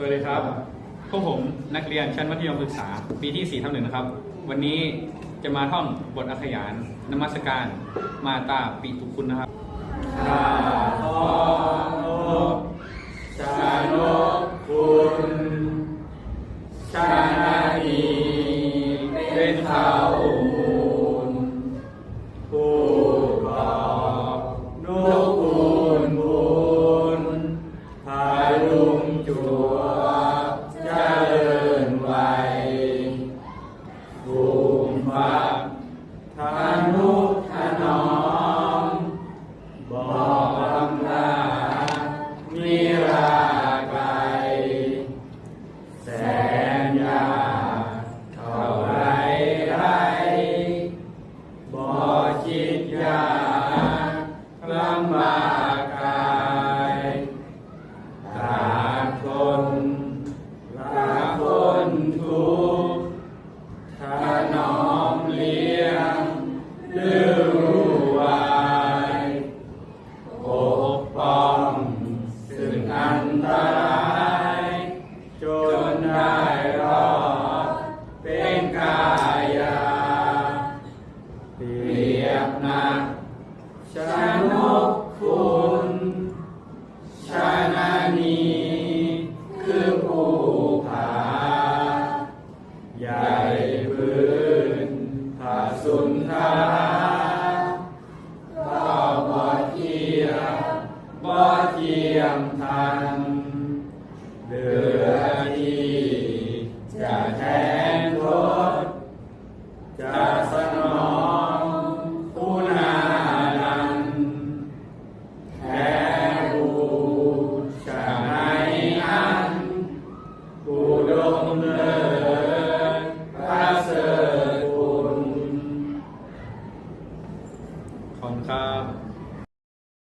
สวัสดีครับ พวกผมนักเรียนชั้นมัธยมศึกษา ปีที่ 4ทับหนึ่งนะครับ วันนี้จะมาท่องบทอักขยานนมัสการ มาตาปิตุคุณนะครับข้าขอนกชานกคุณชาณีเป็นเท่า มิพักทานุถนอม บอกคำลานิราไกลแสนยากเท่าไรไรบ่คิดยากลำบากกายตาคนรักคนทุกข์ จะแทนทดจะส ขอบคุณครับ